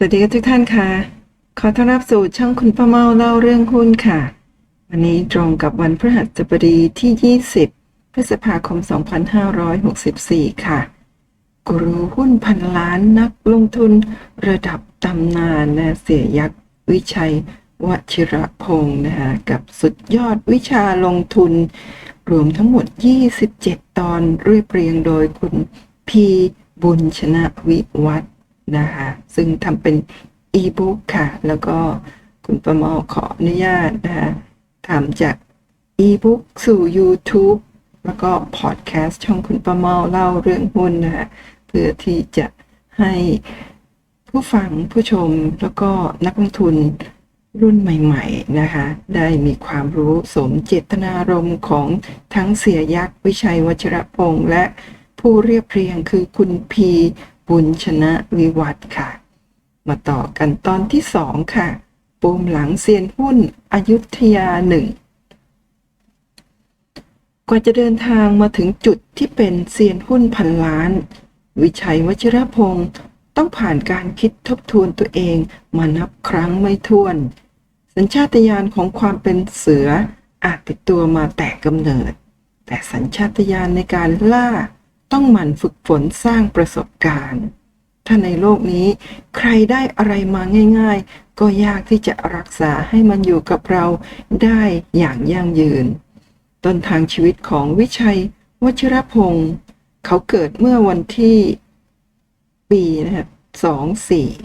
สวัสดีทุกท่านค่ะ ขอต้อนรับสู่ช่องคุณป้าเมาเล่าเรื่องหุ้นค่ะ วันนี้ตรงกับวันพฤหัสบดีที่ 20 พฤษภาคม 2564 ค่ะ กูรูหุ้นพันล้านนักลงทุนระดับตำนานนะเสียยักษ์วิชัยวชิระพงศ์นะคะกับสุดยอดวิชาลงทุน รวมทั้งหมด 27 ตอนเรียบเรียงโดยคุณพีบุญชนะวิวัฒน์ นะคะซึ่งทำเป็นอีบุ๊กค่ะ แล้วก็คุณประมาขออนุญาตนะคะทำจากอีบุ๊กสู่ YouTube แล้วก็พอดแคสต์ช่องคุณประมาเล่าเรื่องหุ้นนะคะเพื่อที่จะให้ผู้ฟังผู้ชมแล้วก็นักลงทุนรุ่นใหม่ๆนะคะ ได้มีความรู้สมเจตนารมณ์ของทั้งเสียยักษ์วิชัยวชรพงษ์และผู้เรียบเรียงคือคุณพี บุญชนะวิวัฒค่ะ มาต่อกันตอนที่สองค่ะปูมหลังเซียนหุ้นอยุธยาหนึ่งกว่าจะเดินทางมาถึงจุดที่เป็นเซียนหุ้นพันล้าน วิชัยวชิรพงศ์ต้องผ่านการคิดทบทวนตัวเองมานับครั้งไม่ถ้วน สัญชาตญาณของความเป็นเสืออาจติดตัวมาแต่กำเนิด แต่สัญชาตญาณในการล่า ต้องหมั่นฝึกฝนสร้างประสบการณ์ ถ้าในโลกนี้ ใครได้อะไรมาง่าย ๆ ก็ยากที่จะรักษาให้มันอยู่กับเราได้อย่างยั่งยืน ต้นทางชีวิตของวิชัย วชิรพงศ์เขาเกิดเมื่อวันที่ ปีนะครับ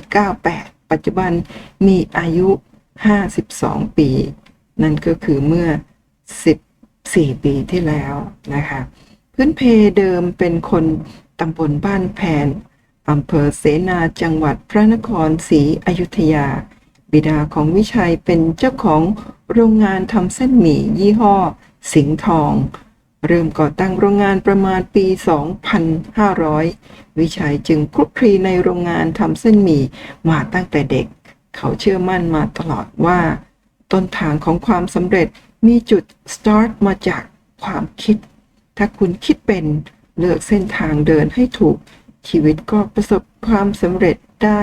2498 ปัจจุบันมีอายุ 52 ปี นั่นก็คือเมื่อ 14 ปีที่แล้วนะคะ พื้นเพเดิมเป็นคนตำบลบ้านแพนอำเภอเสนาจังหวัดพระนครศรีอยุธยา บิดาของวิชัยเป็นเจ้าของโรงงานทำเส้นหมี่ยี่ห้อ สิงห์ทอง เริ่มก่อตั้งโรงงานประมาณปี 2500 วิชัยจึงคลุกคลีในโรงงานทำเส้นหมี่มาตั้งแต่เด็ก เขาเชื่อมั่นมาตลอดว่า ต้นทางของความสำเร็จมีจุดสตาร์ทมาจากความคิด ถ้าคุณคิดเป็นเลือกเส้นทางเดินให้ถูก ชีวิตก็ประสบความสำเร็จได้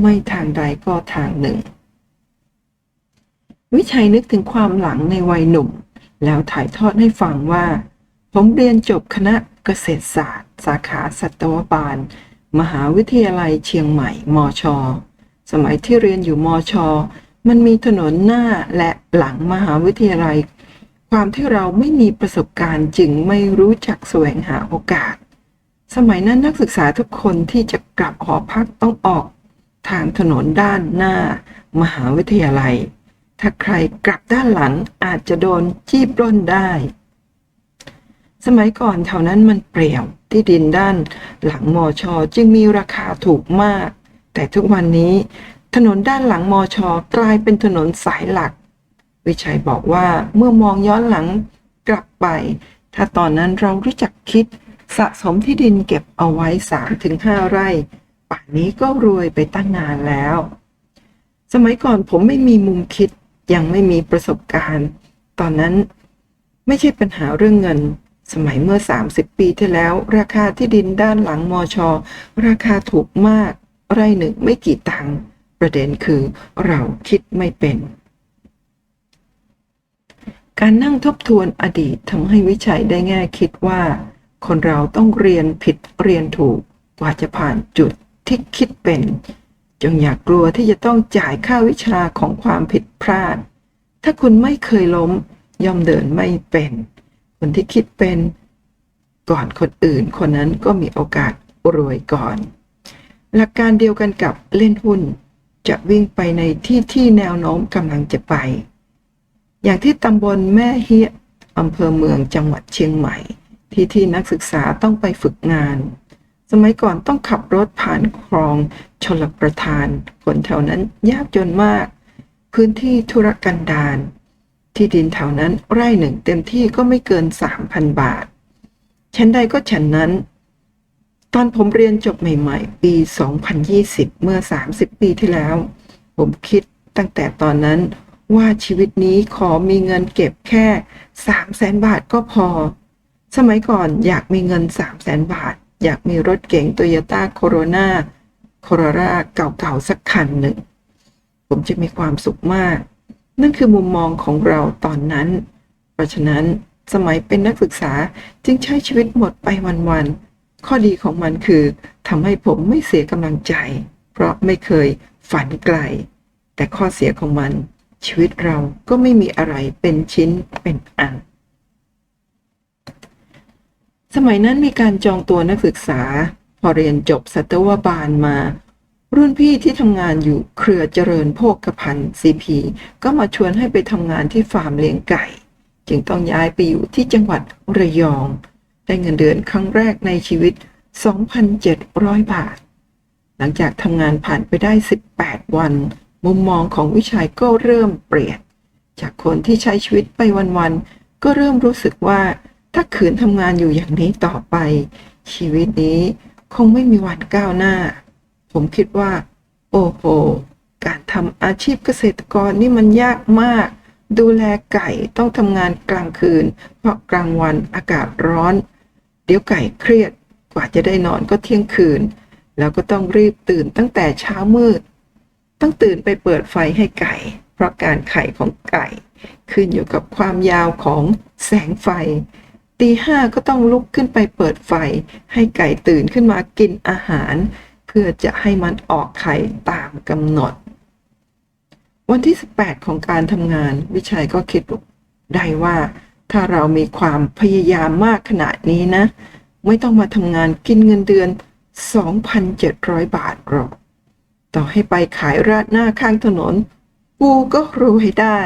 ไม่ทางใดก็ทางหนึ่ง วิชัยนึกถึงความหลังในวัยหนุ่ม แล้วถ่ายทอดให้ฟังว่า ผมเรียนจบคณะเกษตรศาสตร์ สาขาสัตวบาล มหาวิทยาลัยเชียงใหม่ มช สมัยที่เรียนอยู่มช มันมีถนนหน้าและหลังมหาวิทยาลัย ความที่เราไม่มีประสบการณ์จึงไม่รู้จักแสวงหาโอกาส สมัยนั้นนักศึกษาทุกคนที่จะกลับหอพักต้องออกทางถนนด้านหน้า มหาวิทยาลัย ถ้าใครกลับด้านหลังอาจจะโดนจี้ปล้นได้ สมัยก่อนแถวนั้นมันเปรี่ยวที่ดินด้านหลังมอชอจึงมีราคาถูกมาก แต่ทุกวันนี้ ถนนด้านหลังมอชอกลายเป็นถนนสายหลัก วิชัยบอกว่าเมื่อมองย้อนหลังกลับไป ถ้าตอนนั้นเรารู้จักคิดสะสมที่ดินเก็บเอาไว้ 3-5 ไร่ ป่านนี้ก็รวยไปตั้งนานแล้ว สมัยก่อนผมไม่มีมุมคิดยังไม่มีประสบการณ์ ตอนนั้นไม่ใช่ปัญหาเรื่องเงิน สมัยเมื่อ 30 ปีที่แล้ว ราคาที่ดินด้านหลังมอชอราคาถูกมาก ไร่หนึ่งไม่กี่ตังค์ประเด็นคือเราคิดไม่เป็น การนั่งทบทวนอดีตทำให้วิชัยได้แง่คิดว่า คนเราต้องเรียนผิดเรียนถูกกว่าจะผ่านจุดที่คิดเป็น จงอย่ากกลัวที่จะต้องจ่ายค่าวิชาของความผิดพลาด ถ้าคุณไม่เคยล้มย่อมเดินไม่เป็น คนที่คิดเป็นก่อนคนอื่น คนนั้นก็มีโอกาสรวยก่อน หลักการเดียวกันกับเล่นหุ้น จะวิ่งไปในที่ที่แนวโน้มกำลังจะไป อย่างที่ตำบลแม่เฮียอำเภอเมืองจังหวัดเชียงใหม่ ที่ที่นักศึกษาต้องไปฝึกงาน สมัยก่อนต้องขับรถผ่านคลองชลประทานคนแถวนั้นยากจนมาก พื้นที่ธุรกันดารที่ดินแถวนั้นไร่หนึ่งเต็มที่ก็ไม่เกิน 3,000 บาท ฉันใดก็ฉันนั้น ตอนผมเรียนจบใหม่ ๆ ปี 2020 เมื่อ 30 ปีที่แล้ว ผมคิดตั้งแต่ตอนนั้น ว่าชีวิตนี้ขอมีเงินเก็บแค่3 0 0แสนบาทก็พอ สมัยก่อนอยากมีเงิน3 0 0แสนบาท อยากมีรถเก๋งโตโยต้าโคโรนาโคโรราเก่าๆสักคันหนึ่ง ผมจะมีความสุขมาก นั่นคือมุมมองของเราตอนนั้น เพราะฉะนั้นสมัยเป็นนักศึกษาจึงใช้ชีวิตหมดไปวันๆ ข้อดีของมันคือทำให้ผมไม่เสียกำลังใจ เพราะไม่เคยฝันไกล แต่ข้อเสียของมัน ชีวิตเราก็ไม่มีอะไรเป็นชิ้นเป็นอัน สมัยนั้นมีการจองตัวนักศึกษา พอเรียนจบสัตวบาลมา รุ่นพี่ที่ทำงานอยู่เครือเจริญโภคภัณฑ์ซีพีก็มาชวนให้ไปทำงานที่ฟาร์มเลี้ยงไก่ จึงต้องย้ายไปอยู่ที่จังหวัดระยอง ได้เงินเดือนครั้งแรกในชีวิต 2,700 บาท หลังจากทำงานผ่านไปได้ 18 วัน มุมมองของวิชัยก็เริ่มเปลี่ยน จากคนที่ใช้ชีวิตไปวันๆ ก็เริ่มรู้สึกว่า ถ้าขืนทำงานอยู่อย่างนี้ต่อไป ชีวิตนี้คงไม่มีวันก้าวหน้า ผมคิดว่า โอ้โห การทำอาชีพเกษตรกรนี่มันยากมาก ดูแลไก่ต้องทำงานกลางคืน เพราะกลางวันอากาศร้อน เดี๋ยวไก่เครียดกว่าจะได้นอนก็เที่ยงคืน แล้วก็ต้องรีบตื่นตั้งแต่เช้ามืด ต้องตื่นไปเปิดไฟให้ไก่ เพราะการไข่ของไก่ ขึ้นอยู่กับความยาวของแสงไฟ ตีห้าก็ต้องลุกขึ้นไปเปิดไฟ ให้ไก่ตื่นขึ้นมากินอาหาร เพื่อจะให้มันออกไข่ตามกำหนด วันที่ 18 ของการทำงานวิชัยก็คิดได้ว่า ถ้าเรามีความพยายามมากขนาดนี้นะ ไม่ต้องมาทำงานกินเงินเดือน 2,700 บาทหรอก ต่อให้ไปขายราดหน้าข้างถนน กูก็รู้ให้ได้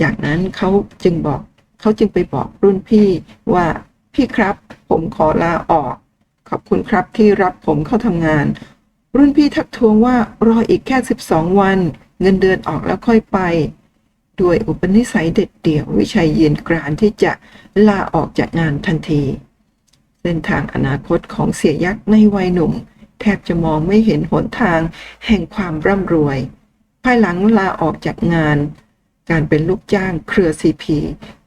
จากนั้นเขาจึงบอกเขาจึงไปบอกรุ่นพี่ว่าพี่ครับ ผมขอลาออก ขอบคุณครับที่รับผมเข้าทำงาน รุ่นพี่ทักท้วงว่ารออีกแค่ 12 วัน เงินเดือนออกแล้วค่อยไปด้วยอุปนิสัยเด็ดเดี่ยววิชัยเยืนกรานที่จะลาออกจากงานทันที เส้นทางอนาคตของเสียยักษ์ในวัยหนุ่ม แทบจะมองไม่เห็นหนทางแห่งความร่ำรวย ภายหลังลาออกจากงาน การเป็นลูกจ้างเครือซีพี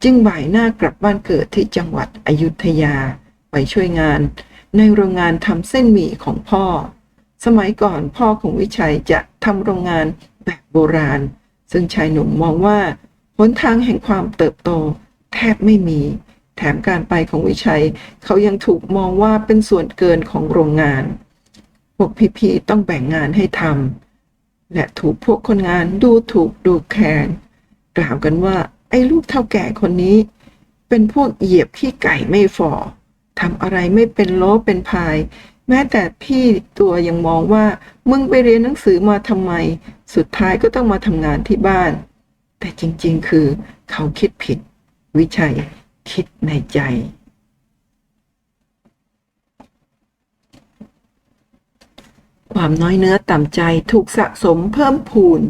จึงบ่ายหน้ากลับบ้านเกิดที่จังหวัดอยุธยา ไปช่วยงาน ในโรงงานทำเส้นหมี่ของพ่อ สมัยก่อนพ่อของวิชัยจะทำโรงงานแบบโบราณ ซึ่งชายหนุ่มมองว่าหนทางแห่งความเติบโต แทบไม่มีแถมการไปของวิชัย เขายังถูกมองว่าเป็นส่วนเกินของโรงงาน วกพี่ๆต้องแบ่งงานให้ทำและถูกพวกคนงานดูถูกดูแคลนกล่าวกันว่าไอ้ลูกเท่าแก่คนนี้ เป็นพวกเหยียบขี้ไก่ไม่ฝ่อทำอะไรไม่เป็นโลเป็นพาย แม้แต่พี่ตัวยังมองว่ามึงไปเรียนหนังสือมาทำไม สุดท้ายก็ต้องมาทำงานที่บ้าน แต่จริงๆ คือเขาคิดผิด วิชัยคิดในใจ ความน้อยเนื้อต่ำใจถูกสะสมเพิ่มพูน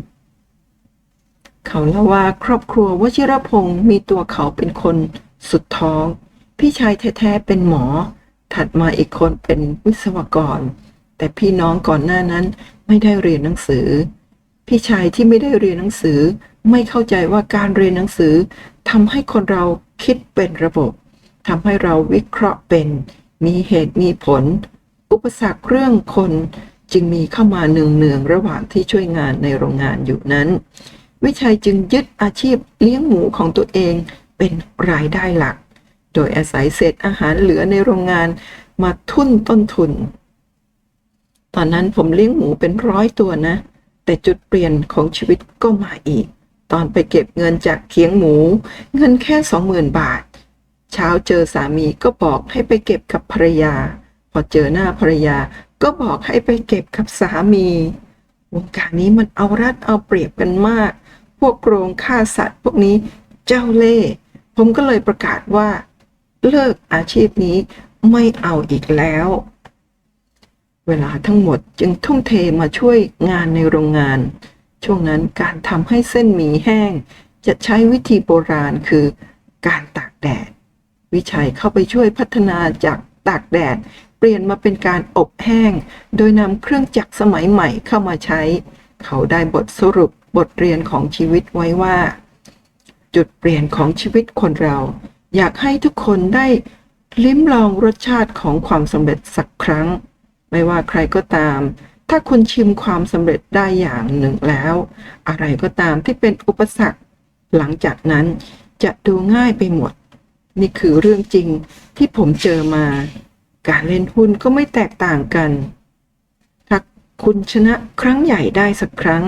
เขาเล่าว่าครอบครัววชิรพงศ์มีตัวเขาเป็นคนสุดท้อง พี่ชายแท้ๆเป็นหมอ ถัดมาอีกคนเป็นวิศวกร แต่พี่น้องก่อนหน้านั้นไม่ได้เรียนหนังสือ พี่ชายที่ไม่ได้เรียนหนังสือ ไม่เข้าใจว่าการเรียนหนังสือทำให้คนเราคิดเป็นระบบทำให้เราวิเคราะห์เป็น มีเหตุมีผล อุปสรรคเรื่องคน จึงมีเข้ามาเนืองๆระหว่างที่ช่วยงานในโรงงานอยู่นั้น วิชัยจึงยึดอาชีพเลี้ยงหมูของตัวเองเป็นรายได้หลัก โดยอาศัยเศษอาหารเหลือในโรงงานมาทุนต้นทุน ตอนนั้นผมเลี้ยงหมูเป็นร้อยตัวนะ แต่จุดเปลี่ยนของชีวิตก็มาอีก ตอนไปเก็บเงินจากเคียงหมู เงินแค่สองหมื่นบาท เช้าเจอสามีก็บอกให้ไปเก็บกับภรรยา พอเจอหน้าภรรยา ก็บอกให้ไปเก็บกับสามี วงการนี้มันเอารัดเอาเปรียบกันมาก พวกโกรงฆ่าสัตว์ พวกนี้เจ้าเล่ห์ผมก็เลยประกาศว่า เลิกอาชีพนี้ไม่เอาอีกแล้ว เวลาทั้งหมดจึงทุ่มเทมาช่วยงานในโรงงาน ช่วงนั้นการทำให้เส้นหมี่แห้ง จะใช้วิธีโบราณคือการตากแดด วิชัยเข้าไปช่วยพัฒนาจากตากแดด เปลี่ยนมาเป็นการอบแห้ง โดยนำเครื่องจักรสมัยใหม่เข้ามาใช้ เขาได้บทสรุปบทเรียนของชีวิตไว้ว่า จุดเปลี่ยนของชีวิตคนเรา อยากให้ทุกคนได้ลิ้มลองรสชาติของความสำเร็จสักครั้ง ไม่ว่าใครก็ตาม ถ้าคุณชิมความสำเร็จได้อย่างหนึ่งแล้ว อะไรก็ตามที่เป็นอุปสรรค หลังจากนั้นจะดูง่ายไปหมด นี่คือเรื่องจริงที่ผมเจอมา การเล่นหุ้นก็ไม่แตกต่างกันถ้าคุณชนะครั้งใหญ่ได้สักครั้ง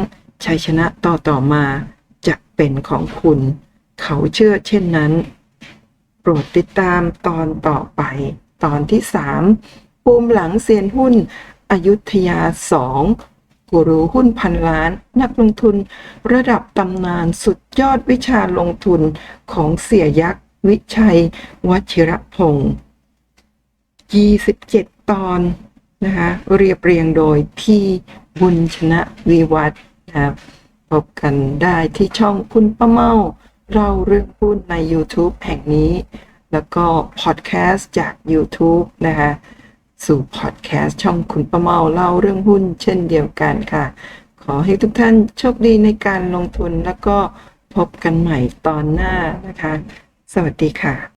ชัยชนะต่อต่อมาจะเป็นของคุณ เขาเชื่อเช่นนั้น โปรดติดตามตอนต่อไป ตอนที่สามปูมิหลังเซียนหุ้น อยุธยาสองกูรูหุ้นพันล้าน นักลงทุน ระดับตำนานสุดยอดวิชาลงทุนของเสียยักษ์ วิชัย วชิรพงศ์ 27 ตอนนะคะเรียบเรียงโดยพี่บุญชนะวีวัฒน์นะครับพบกันได้ที่ช่องคุณป้าเมาเล่าเรื่องหุ้นใน YouTube แห่งนี้ แล้วก็พอดแคสต์จาก YouTube นะคะสู่พอดแคสต์ช่องคุณป้าเมาเล่าเรื่องหุ้นเช่นเดียวกันค่ะ ขอให้ทุกท่านโชคดีในการลงทุนแล้วก็พบกันใหม่ตอนหน้านะคะ สวัสดีค่ะ